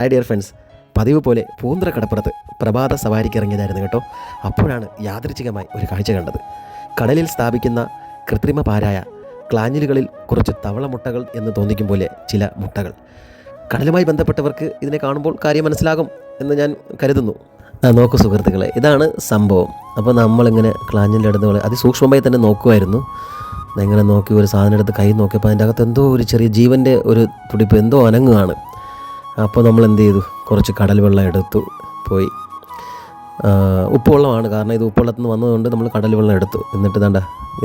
Hi dear friends പതിവ് പോലെ പൂന്തറ കടപ്പുറത്ത് പ്രഭാത സവാരിക്ക് ഇറങ്ങിയതായിരുന്നു കേട്ടോ. അപ്പോഴാണ് യാദൃച്ഛികമായി ഒരു കാഴ്ച കണ്ടത്. കടലിൽ സ്ഥാപിക്കുന്ന കൃത്രിമ പാരായ ക്ലാഞ്ഞിലുകളിൽ കുറച്ച് തവള മുട്ടകൾ എന്ന് തോന്നിക്കും പോലെ ചില മുട്ടകൾ. കടലുമായി ബന്ധപ്പെട്ടവർക്ക് ഇതിനെ കാണുമ്പോൾ കാര്യം മനസ്സിലാകും എന്ന് ഞാൻ കരുതുന്നു. നോക്കൂ സുഹൃത്തുക്കളെ ഇതാണ് സംഭവം. അപ്പോൾ നമ്മളിങ്ങനെ ക്ലാഞ്ഞിന്റെ അടുത്ത് അതിസൂക്ഷ്മമായി തന്നെ നോക്കുമായിരുന്നു. ഇങ്ങനെ നോക്കി ഒരു സാധനം എടുത്ത് കൈ നോക്കിയപ്പോൾ അതിന്റെ അകത്ത് എന്തോ ഒരു ചെറിയ ജീവന്റെ ഒരു തുടിപ്പ് എന്തോ അനങ്ങുകയാണ്. അപ്പോൾ നമ്മൾ എന്ത് ചെയ്തു കുറച്ച് കടൽ വെള്ളം എടുത്തു പോയി. ഉപ്പുവെള്ളമാണ്. കാരണം ഇത് ഉപ്പുവെള്ളത്തിൽ നിന്ന് വന്നതുകൊണ്ട് നമ്മൾ കടൽ വെള്ളം എടുത്തു. എന്നിട്ട് തണ്ട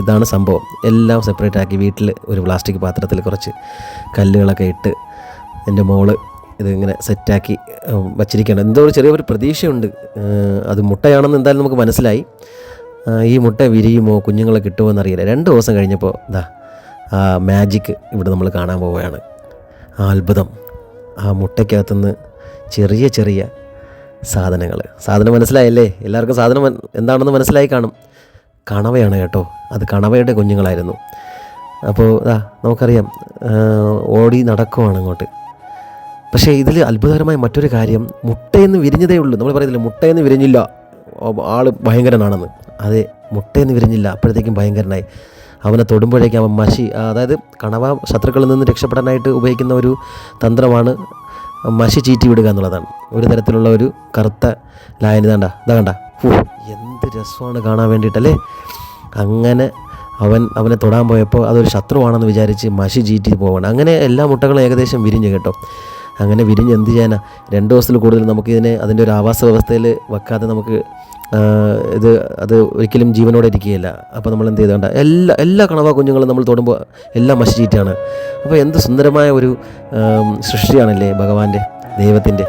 ഇതാണ് സംഭവം. എല്ലാം സെപ്പറേറ്റ് ആക്കി വീട്ടിൽ ഒരു പ്ലാസ്റ്റിക് പാത്രത്തിൽ കുറച്ച് കല്ലുകളൊക്കെ ഇട്ട് എന്റെ മോൾ ഇതിങ്ങനെ സെറ്റാക്കി വച്ചിരിക്കുകയാണ്. എന്തോ ഒരു ചെറിയൊരു പ്രതീക്ഷയുണ്ട്. അത് മുട്ടയാണെന്ന് എന്തായാലും നമുക്ക് മനസ്സിലായി. ഈ മുട്ട വിരിയുമോ കുഞ്ഞുങ്ങളെ കിട്ടുമോ എന്നറിയില്ല. രണ്ട് ദിവസം കഴിഞ്ഞപ്പോൾ ഇതാ ആ മാജിക്ക് ഇവിടെ നമ്മൾ കാണാൻ പോവുകയാണ്. ആ അത്ഭുതം. ആ മുട്ടയ്ക്കകത്തുനിന്ന് ചെറിയ ചെറിയ സാധനങ്ങൾ. സാധനം മനസ്സിലായല്ലേ? എല്ലാവർക്കും സാധനം എന്താണെന്ന് മനസ്സിലായി കാണും. കണവയാണ് കേട്ടോ. അത് കണവയുടെ കുഞ്ഞുങ്ങളായിരുന്നു. അപ്പോൾ ഇതാ നമുക്കറിയാം ഓടി നടക്കുവാണ് അങ്ങോട്ട്. പക്ഷേ ഇതിൽ അത്ഭുതകരമായ മറ്റൊരു കാര്യം മുട്ടയെന്ന് വിരിഞ്ഞതേ ഉള്ളൂ. നമ്മൾ പറയുന്നില്ല മുട്ടയെന്ന് വിരിഞ്ഞില്ല. ആൾ ഭയങ്കരനാണെന്ന്. അതെ മുട്ടയെന്ന് വിരിഞ്ഞില്ല. അപ്പോഴത്തേക്കും ഭയങ്കരനായി. അവനെ തൊടുമ്പോഴേക്കും അവൻ മഷി അതായത് കണവ ശത്രുക്കളിൽ നിന്ന് രക്ഷപ്പെടാനായിട്ട് ഉപയോഗിക്കുന്ന ഒരു തന്ത്രമാണ് മഷി ചീറ്റി വിടുക എന്നുള്ളതാണ്. ഒരു തരത്തിലുള്ള ഒരു കറുത്ത ലായനി കണ്ട ഇതാ കണ്ട. ഓ എന്ത് രസമാണ് കാണാൻ വേണ്ടിയിട്ടല്ലേ? അങ്ങനെ അവൻ അവനെ തൊടാൻ പോയപ്പോൾ അതൊരു ശത്രുവാണെന്ന് വിചാരിച്ച് മഷി ചീറ്റി പോവാണ്. അങ്ങനെ എല്ലാ മുട്ടകളും ഏകദേശം വിരിഞ്ഞു കേട്ടോ. അങ്ങനെ വിരിഞ്ഞ് എന്ത് ചെയ്യാനാ? രണ്ട് ദിവസത്തിൽ കൂടുതൽ നമുക്കിതിനെ അതിന്റെ ഒരു ആവാസ വ്യവസ്ഥയിൽ വെക്കാതെ നമുക്ക് ഇത് അത് ഒരിക്കലും ജീവനോടെ ഇരിക്കുകയില്ല. അപ്പോൾ നമ്മൾ എന്ത് ചെയ്തേണ്ട എല്ലാ എല്ലാ കണവ കുഞ്ഞുങ്ങളും നമ്മൾ തൊടുമ്പോൾ എല്ലാം മഷി അപ്പോൾ എന്ത് സുന്ദരമായ ഒരു സൃഷ്ടിയാണല്ലേ ഭഗവാന്റെ ദൈവത്തിന്റെ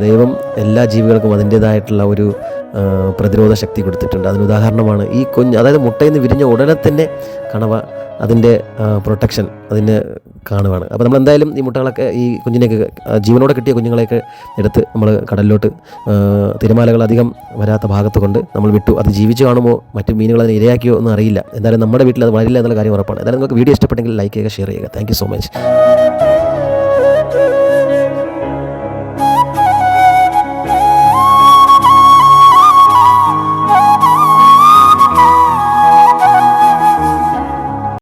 ദൈവം എല്ലാ ജീവികൾക്കും അതിന്റേതായിട്ടുള്ള ഒരു പ്രതിരോധ ശക്തി കൊടുത്തിട്ടുണ്ട്. അതിന് ഉദാഹരണമാണ് ഈ കുഞ്ഞ് അതായത് മുട്ടയിൽ നിന്ന് വിരിഞ്ഞ ഉടനെ തന്നെ കണവ അതിന്റെ പ്രൊട്ടക്ഷൻ അതിന് കാണുവാണ്. അപ്പോൾ നമ്മൾ എന്തായാലും ഈ മുട്ടകളൊക്കെ ഈ കുഞ്ഞിനെയൊക്കെ ജീവനോടെ കിട്ടിയ കുഞ്ഞുങ്ങളെയൊക്കെ എടുത്ത് നമ്മൾ കടലിലോട്ട് തിരമാലകൾ അധികം വരാത്ത ഭാഗത്ത് കൊണ്ട് നമ്മൾ വിട്ടു. അത് ജീവിച്ച് കാണുമോ? മറ്റു മീനുകൾ അതിനെ ഇരയാക്കിയോ എന്ന് അറിയില്ല. എന്തായാലും നമ്മുടെ വീട്ടിൽ അത് വളരില്ല എന്നുള്ള കാര്യം ഉറപ്പാണ്. എന്തായാലും നിങ്ങൾക്ക് വീഡിയോ ഇഷ്ടപ്പെട്ടെങ്കിൽ ലൈക്ക് ചെയ്യുക ഷെയർ ചെയ്യുക. Thank so much